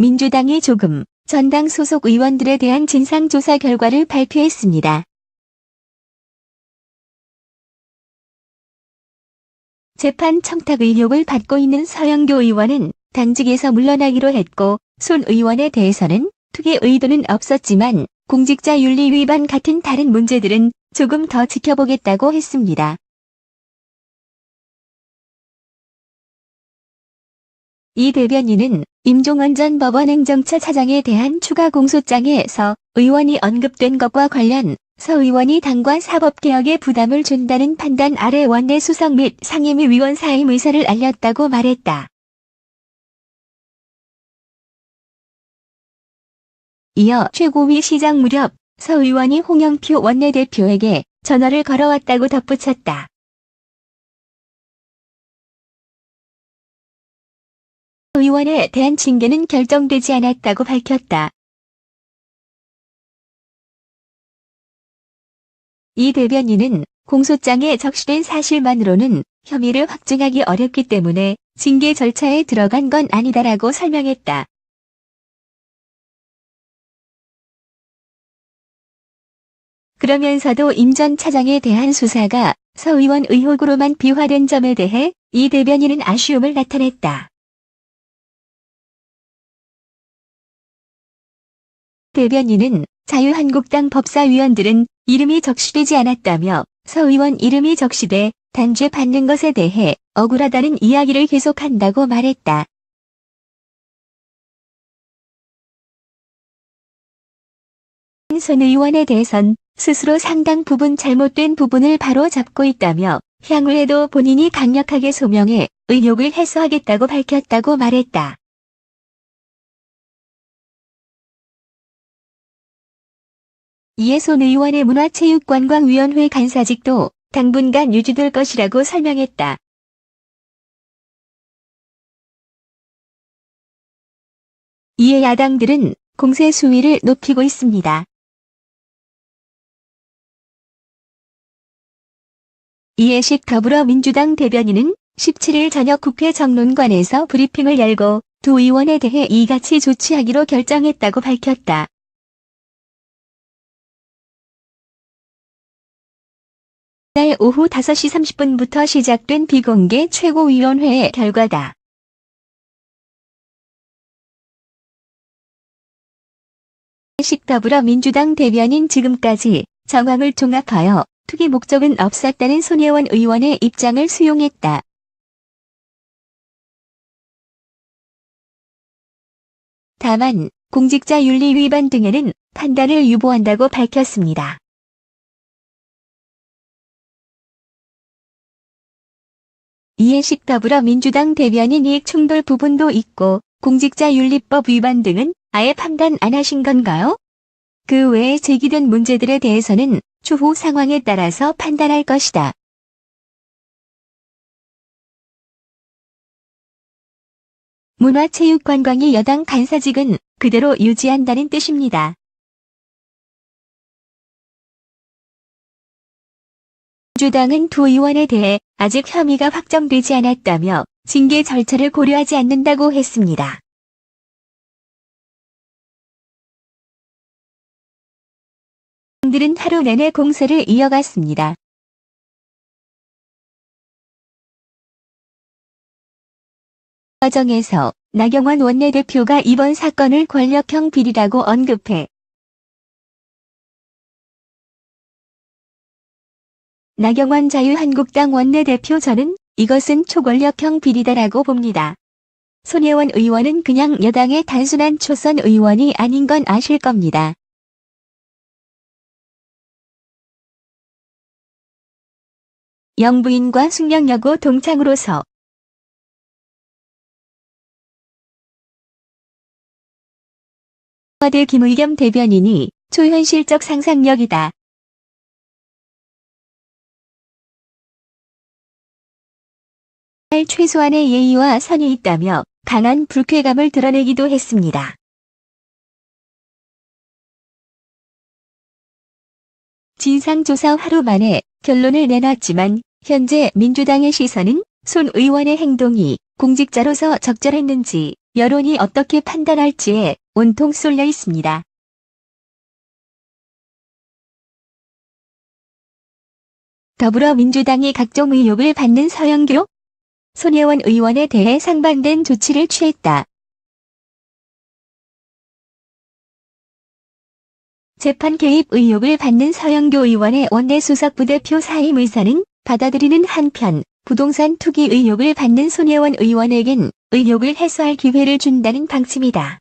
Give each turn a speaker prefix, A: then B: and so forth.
A: 민주당이 조금 전당 소속 의원들에 대한 진상조사 결과를 발표했습니다. 재판 청탁 의혹을 받고 있는 서영교 의원은 당직에서 물러나기로 했고 손 의원에 대해서는 투기 의도는 없었지만 공직자 윤리 위반 같은 다른 문제들은 조금 더 지켜보겠다고 했습니다. 이 대변인은 임종원 전 법원 행정처 차장에 대한 추가 공소장에서 의원이 언급된 것과 관련 서 의원이 당과 사법개혁에 부담을 준다는 판단 아래 원내 수석 및 상임위 위원 사임 의사를 알렸다고 말했다. 이어 최고위 시장 무렵 서 의원이 홍영표 원내대표에게 전화를 걸어왔다고 덧붙였다. 의원에 대한 징계는 결정되지 않았다고 밝혔다. 이 대변인은 공소장에 적시된 사실만으로는 혐의를 확증하기 어렵기 때문에 징계 절차에 들어간 건 아니다라고 설명했다. 그러면서도 임 전 차장에 대한 수사가 서 의원 의혹으로만 비화된 점에 대해 이 대변인은 아쉬움을 나타냈다. 대변인은 자유한국당 법사위원들은 이름이 적시되지 않았다며 서 의원 이름이 적시돼 단죄 받는 것에 대해 억울하다는 이야기를 계속한다고 말했다. 손 의원에 대해선 스스로 상당 부분 잘못된 부분을 바로 잡고 있다며 향후에도 본인이 강력하게 소명해 의혹을 해소하겠다고 밝혔다고 말했다. 이에 손 의원의 문화체육관광위원회 간사직도 당분간 유지될 것이라고 설명했다. 이에 야당들은 공세 수위를 높이고 있습니다. 이해식 더불어민주당 대변인은 17일 저녁 국회 정론관에서 브리핑을 열고 두 의원에 대해 이같이 조치하기로 결정했다고 밝혔다. 날 오후 5시 30분부터 시작된 비공개 최고위원회의 결과다. 식 더불어민주당 대변인 지금까지 정황을 종합하여 투기 목적은 없었다는 손혜원 의원의 입장을 수용했다. 다만 공직자 윤리 위반 등에는 판단을 유보한다고 밝혔습니다. 이해식 더불어민주당 대변인 이익 충돌 부분도 있고 공직자윤리법 위반 등은 아예 판단 안 하신 건가요? 그 외에 제기된 문제들에 대해서는 추후 상황에 따라서 판단할 것이다. 문화체육관광위 여당 간사직은 그대로 유지한다는 뜻입니다. 민주당은 두 의원에 대해 아직 혐의가 확정되지 않았다며 징계 절차를 고려하지 않는다고 했습니다. 들은 하루 내내 공세를 이어갔습니다. 과정에서 나경원 원내대표가 이번 사건을 권력형 비리라고 언급해 나경원 자유한국당 원내대표 저는 이것은 초권력형 비리다라고 봅니다. 손혜원 의원은 그냥 여당의 단순한 초선 의원이 아닌 건 아실 겁니다. 영부인과 숙명여고 동창으로서 청와대 김의겸 대변인이 초현실적 상상력이다. 할 최소한의 예의와 선이 있다며 강한 불쾌감을 드러내기도 했습니다. 진상조사 하루 만에 결론을 내놨지만 현재 민주당의 시선은 손 의원의 행동이 공직자로서 적절했는지 여론이 어떻게 판단할지에 온통 쏠려 있습니다. 더불어민주당이 각종 의혹을 받는 서영교 손혜원 의원에 대해 상반된 조치를 취했다. 재판 개입 의혹을 받는 서영교 의원의 원내수석 부대표 사임 의사는 받아들이는 한편 부동산 투기 의혹을 받는 손혜원 의원에겐 의혹을 해소할 기회를 준다는 방침이다.